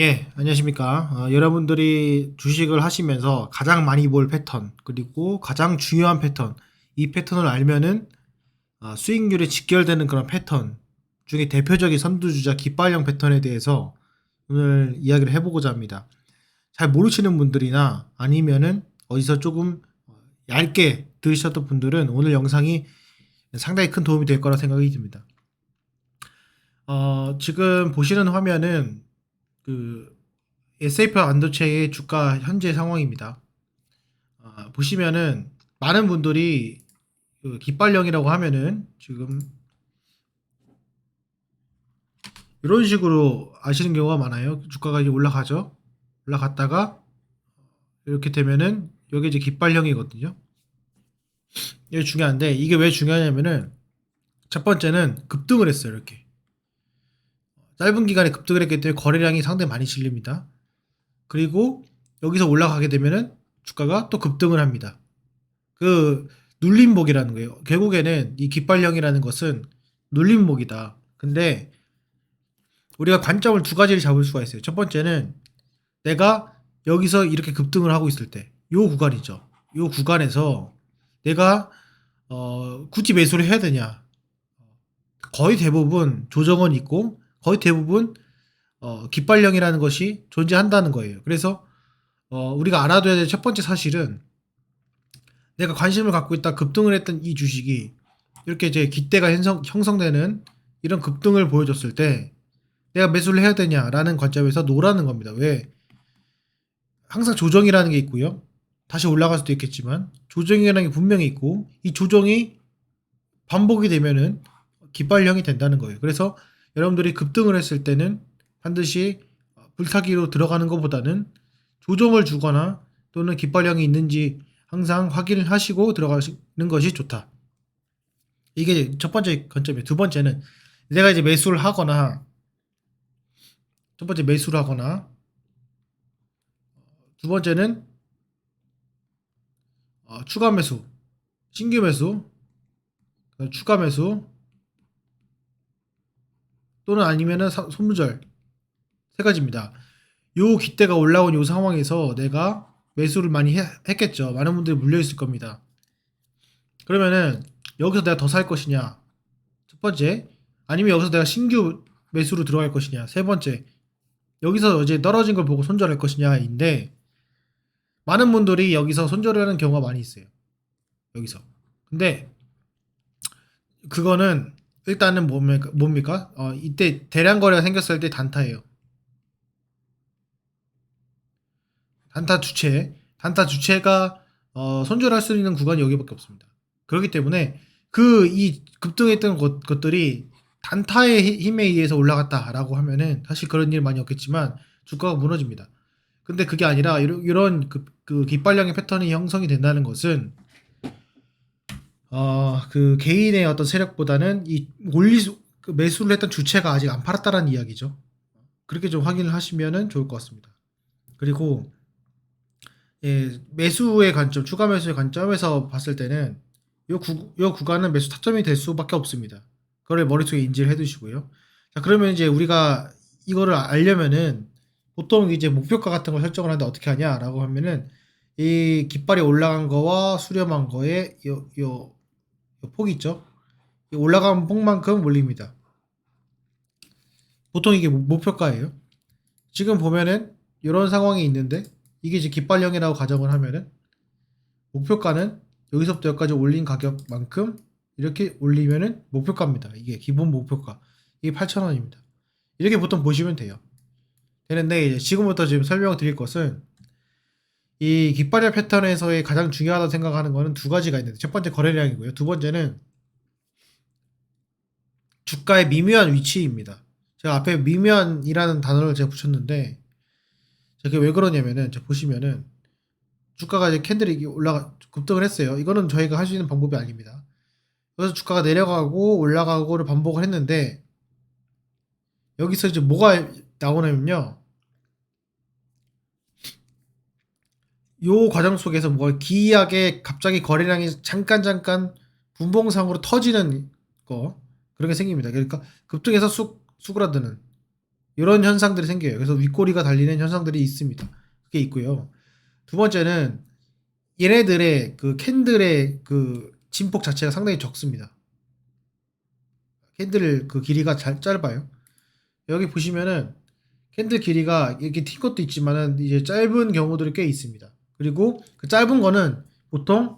예, 안녕하십니까. 어, 여러분들이 주식을 하시면서 가장 많이 볼 패턴, 그리고 가장 중요한 패턴, 이 패턴을 알면은 어, 수익률이 직결되는 그런 패턴 중에 대표적인 선두주자 깃발령 패턴에 대해서 오늘 이야기를 해보고자 합니다. 잘 모르시는 분들이나 아니면은 어디서 조금 얇게 들으셨던 분들은 오늘 영상이 상당히 큰 도움이 될 거라 생각이 듭니다. 어, 지금 보시는 화면은 그 SAP 반도체의 주가 현재 상황입니다. 아, 보시면은 많은 분들이 그 깃발령이라고 하면은 지금 이런 식으로 아시는 경우가 많아요. 주가가 이제 올라가죠. 올라갔다가 이렇게 되면은 여기 이제 깃발령이거든요. 이게 중요한데 이게 왜 중요하냐면은 첫 번째는 급등을 했어요. 이렇게 짧은 기간에 급등을 했기 때문에 거래량이 상당히 많이 실립니다. 그리고 여기서 올라가게 되면은 주가가 또 급등을 합니다. 그 눌림목이라는 거예요. 결국에는 이 깃발령이라는 것은 눌림목이다. 근데 우리가 관점을 두 가지를 잡을 수가 있어요. 첫 번째는 내가 여기서 이렇게 급등을 하고 있을 때, 요 구간이죠. 요 구간에서 내가 어, 굳이 매수를 해야 되냐? 거의 대부분 조정은 있고 거의 대부분 어, 깃발령이라는 것이 존재한다는 거예요. 그래서 어, 우리가 알아둬야 될 첫 번째 사실은 내가 관심을 갖고 있다 급등을 했던 이 주식이 이렇게 이제 깃대가 형성, 형성되는 이런 급등을 보여줬을 때 내가 매수를 해야 되냐라는 관점에서 노라는 겁니다. 왜? 항상 조정이라는 게 있고요. 다시 올라갈 수도 있겠지만 조정이라는 게 분명히 있고 이 조정이 반복이 되면은 깃발령이 된다는 거예요. 그래서 여러분들이 급등을 했을 때는 반드시 불타기로 들어가는 것보다는 조정을 주거나 또는 깃발령이 있는지 항상 확인을 하시고 들어가시는 것이 좋다. 이게 첫 번째 관점이에요. 두 번째는 내가 이제 매수를 하거나 첫 번째 매수를 하거나 두 번째는 어, 추가 매수, 신규 매수, 추가 매수 또는 아니면은 사- 손무절 세 가지입니다. 요 기대가 올라온 요 상황에서 내가 매수를 많이 해- 했겠죠. 많은 분들이 물려 있을 겁니다. 그러면은 여기서 내가 더 살 것이냐? 첫 번째, 아니면 여기서 내가 신규 매수로 들어갈 것이냐? 세 번째, 여기서 이제 떨어진 걸 보고 손절할 것이냐인데 많은 분들이 여기서 손절을 하는 경우가 많이 있어요. 여기서. 근데 그거는 일단은 뭡니까? 뭡니까? 어, 이때 대량 거래가 생겼을 때 단타예요. 단타 주체, 단타 주체가 어, 손절할 수 있는 구간이 여기밖에 없습니다. 그렇기 때문에 그 이 급등했던 것, 것들이 단타의 힘- 힘에 의해서 올라갔다라고 하면은 사실 그런 일 많이 없겠지만 주가가 무너집니다. 근데 그게 아니라 이런, 이런 그, 그 깃발량의 패턴이 형성이 된다는 것은 어, 그 개인의 어떤 세력보다는 이 올리 그 매수를 했던 주체가 아직 안 팔았다라는 이야기죠. 그렇게 좀 확인을 하시면은 좋을 것 같습니다. 그리고 예, 매수의 관점, 추가 매수의 관점에서 봤을 때는 요, 구, 요 구간은 매수 타점이 될 수밖에 없습니다. 그걸 머릿속에 인지를 해 두시고요. 자, 그러면 이제 우리가 이거를 알려면은 보통 이제 목표가 같은 걸 설정을 하는데 어떻게 하냐라고 하면은 이 깃발이 올라간 거와 수렴한 요, 요, 요 폭이 있죠. 이 올라간 폭만큼 올립니다. 보통 이게 목- 목표가예요. 지금 보면은 이런 상황이 있는데 이게 이제 깃발령이라고 가정을 하면은 목표가는 여기서부터 여기까지 올린 가격만큼 이렇게 올리면은 목표가입니다. 이게 기본 목표가. 이게 8,000원입니다. 이렇게 보통 보시면 돼요. 되는데 지금부터 지금 설명을 드릴 것은 이 깃발열 패턴에서의 가장 중요하다고 생각하는 거는 두 가지가 있는데 첫 번째 거래량이고요. 두 번째는 주가의 미묘한 위치입니다. 제가 앞에 미묘한이라는 단어를 제가 붙였는데 제가 왜 그러냐면은 저 보시면은 주가가 이제 캔들이 올라가 급등을 했어요. 이거는 저희가 할 수 있는 방법이 아닙니다. 그래서 주가가 내려가고 올라가고를 반복을 했는데 여기서 이제 뭐가 나오냐면요. 요 과정 속에서 뭐 기이하게 갑자기 거래량이 잠깐 잠깐 분봉상으로 터지는 거 그런 게 생깁니다. 그러니까 급등해서 쑥 수그라드는 이런 현상들이 생겨요. 그래서 윗꼬리가 달리는 현상들이 있습니다. 그게 있고요. 두 번째는 얘네들의 그 캔들의 그 진폭 자체가 상당히 적습니다. 캔들 그 길이가 잘 짧아요. 여기 보시면은 캔들 길이가 이렇게 튄 것도 있지만은 이제 짧은 경우들이 꽤 있습니다. 그리고 그 짧은 거는 보통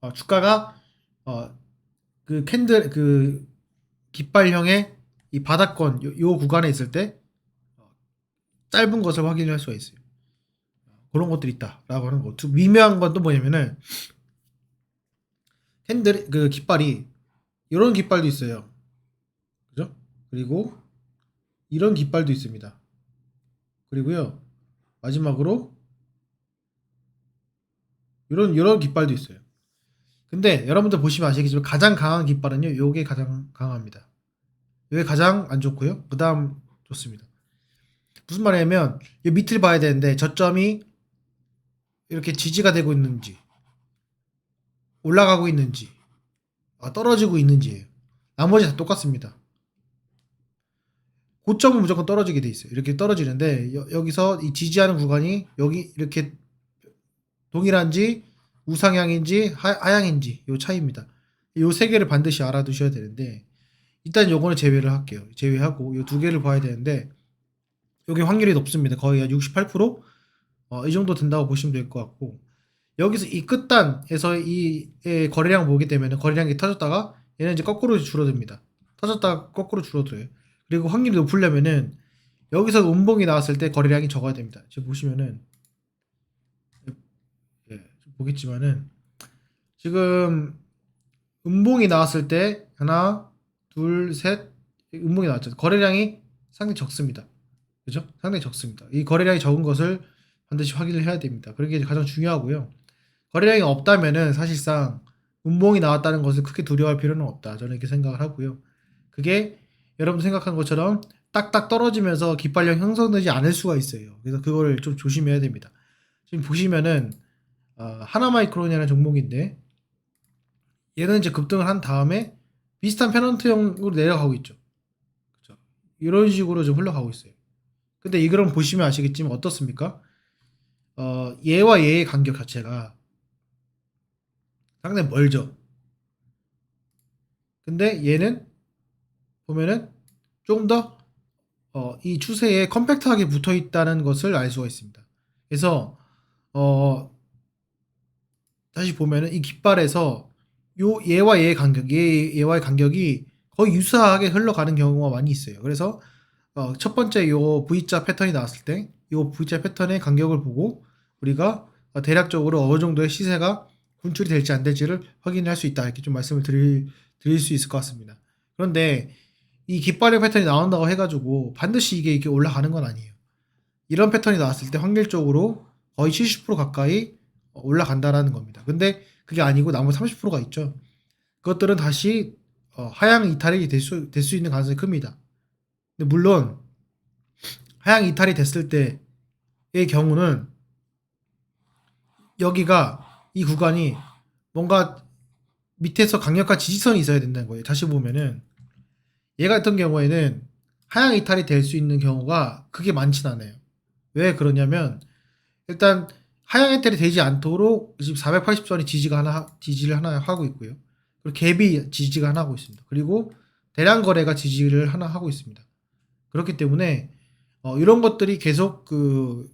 어, 주가가 어, 그 캔들 그 깃발형의 이 바닥권 요, 요 구간에 있을 때 어, 짧은 것을 확인할 수가 있어요. 그런 것들이 있다라고 하는 거. 두- 미묘한 건 또 뭐냐면은 캔들 그 깃발이 이런 깃발도 있어요. 그죠? 그리고 이런 깃발도 있습니다. 그리고요 마지막으로 이런 이런 깃발도 있어요. 근데 여러분들 보시면 아시겠지만 가장 강한 깃발은요 요게 가장 강합니다. 요게 가장 안 좋고요. 그 다음 좋습니다. 무슨 말이냐면 이 밑을 봐야 되는데 저점이 이렇게 지지가 되고 있는지 올라가고 있는지 아, 떨어지고 있는지예요. 나머지 다 똑같습니다. 고점은 무조건 떨어지게 돼 있어요. 이렇게 떨어지는데 여, 기서이 지지하는 구간이 여기 이렇게 동일한지 우상향인지 하, 하향인지 요 차이입니다. 요 세 개를 반드시 알아두셔야 되는데 일단 요거는 제외를 할게요. 제외하고 요 두 개를 봐야 되는데 요게 확률이 높습니다. 거의 한 68%? 어, 이 정도 된다고 보시면 될 것 같고 여기서 이 끝단에서 이의 거래량 보게 되면 거래량이 터졌다가 얘는 이제 거꾸로 줄어듭니다. 터졌다가 거꾸로 줄어들어요. 그리고 확률이 높으려면은 여기서 음봉이 나왔을 때 거래량이 적어야 됩니다. 지금 보시면은 보겠지만은 지금 음봉이 나왔을 때 하나, 둘, 셋 음봉이 나왔죠. 거래량이 상당히 적습니다. 그죠? 상당히 적습니다. 이 거래량이 적은 것을 반드시 확인을 해야 됩니다. 그게 가장 중요하고요. 거래량이 없다면은 사실상 음봉이 나왔다는 것을 크게 두려워할 필요는 없다. 저는 이렇게 생각을 하고요. 그게 여러분 생각한 것처럼 딱딱 떨어지면서 깃발령 형성되지 않을 수가 있어요. 그래서 그걸 좀 조심해야 됩니다. 지금 보시면은 어, 하나마이크론이라는 종목인데 얘는 이제 급등을 한 다음에 비슷한 페넌트형으로 내려가고 있죠. 그죠? 이런 식으로 좀 흘러가고 있어요. 근데 이 그럼 보시면 아시겠지만 어떻습니까? 어, 얘와 얘의 간격 자체가 상당히 멀죠. 근데 얘는 보면은 조금 더 어, 이 추세에 컴팩트하게 붙어 있다는 것을 알 수가 있습니다. 그래서 어, 다시 보면은 이 깃발에서 요 얘와 얘의 간격, 얘 얘와의 간격이 거의 유사하게 흘러가는 경우가 많이 있어요. 그래서 어, 첫 번째 요 V자 패턴이 나왔을 때, 요 V자 패턴의 간격을 보고 우리가 어, 대략적으로 어느 정도의 시세가 분출이 될지 안 될지를 확인할 수 있다 이렇게 좀 말씀을 드릴 드릴 수 있을 것 같습니다. 그런데 이 깃발의 패턴이 나온다고 해가지고 반드시 이게 이렇게 올라가는 건 아니에요. 이런 패턴이 나왔을 때 확률적으로 거의 70% 가까이 올라간다라는 겁니다. 근데 그게 아니고 나머지 30%가 있죠. 그것들은 다시 어, 하향 이탈이 될 수 될 수 있는 가능성이 큽니다. 근데 물론 하향 이탈이 됐을 때의 경우는 여기가 이 구간이 뭔가 밑에서 강력한 지지선이 있어야 된다는 거예요. 다시 보면은 얘 같은 경우에는 하향 이탈이 될 수 있는 경우가 그게 많진 않아요. 왜 그러냐면 일단 하향 이탈이 되지 않도록 지금 480선이 지지가 하나 지지를 하나 하고 있고요. 그리고 갭이 지지가 하나 하고 있습니다. 그리고 대량 거래가 지지를 하나 하고 있습니다. 그렇기 때문에 어, 이런 것들이 계속 그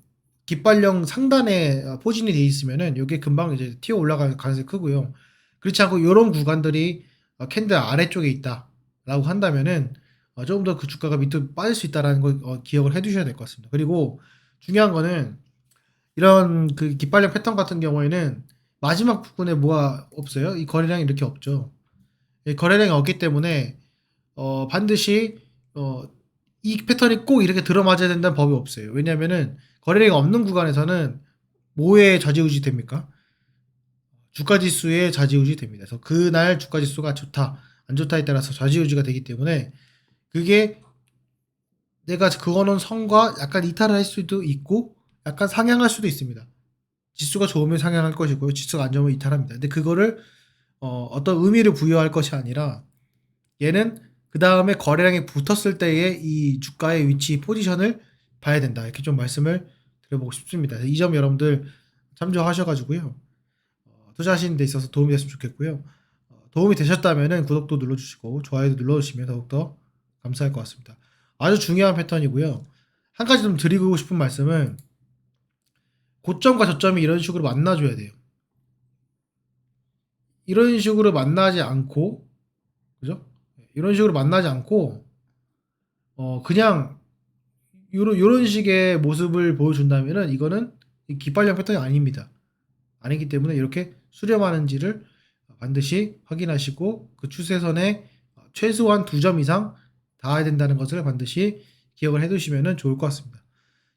깃발령 상단에 어, 포진이 돼 있으면은 이게 금방 이제 튀어 올라갈 가능성이 크고요. 그렇지 않고 이런 구간들이 어, 캔들 아래쪽에 있다라고 한다면은 어, 조금 더 그 주가가 밑으로 빠질 수 있다라는 걸 어, 기억을 해두셔야 될 것 같습니다. 그리고 중요한 거는 이런 그 깃발령 패턴 같은 경우에는 마지막 부분에 뭐가 없어요? 이 거래량이 이렇게 없죠. 이 거래량이 없기 때문에 어, 반드시 어, 이 패턴이 꼭 이렇게 들어맞아야 된다는 법이 없어요. 왜냐면은 거래량이 없는 구간에서는 뭐에 좌지우지 됩니까? 주가 지수에 좌지우지 됩니다. 그래서 그날 주가 지수가 좋다, 안 좋다에 따라서 좌지우지가 되기 때문에 그게 내가 그거는 선과 약간 이탈을 할 수도 있고 약간 상향할 수도 있습니다. 지수가 좋으면 상향할 것이고요. 지수가 안 좋으면 이탈합니다. 근데 그거를 어, 어떤 의미를 부여할 것이 아니라 얘는 그 다음에 거래량이 붙었을 때의 이 주가의 위치 포지션을 봐야 된다. 이렇게 좀 말씀을 드려보고 싶습니다. 이 점 여러분들 참조하셔가지고요. 어, 투자하시는 데 있어서 도움이 됐으면 좋겠고요. 어, 도움이 되셨다면 구독도 눌러주시고 좋아요도 눌러주시면 더욱더 감사할 것 같습니다. 아주 중요한 패턴이고요. 한 가지 좀 드리고 싶은 말씀은 고점과 저점이 이런 식으로 만나줘야 돼요. 이런 식으로 만나지 않고, 그죠? 이런 식으로 만나지 않고, 어, 그냥, 요런, 요런 식의 모습을 보여준다면은 이거는 이 기빨령 패턴이 아닙니다. 아니기 때문에 이렇게 수렴하는지를 반드시 확인하시고 그 추세선에 최소한 두 점 이상 닿아야 된다는 것을 반드시 기억을 해 두시면 좋을 것 같습니다.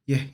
예.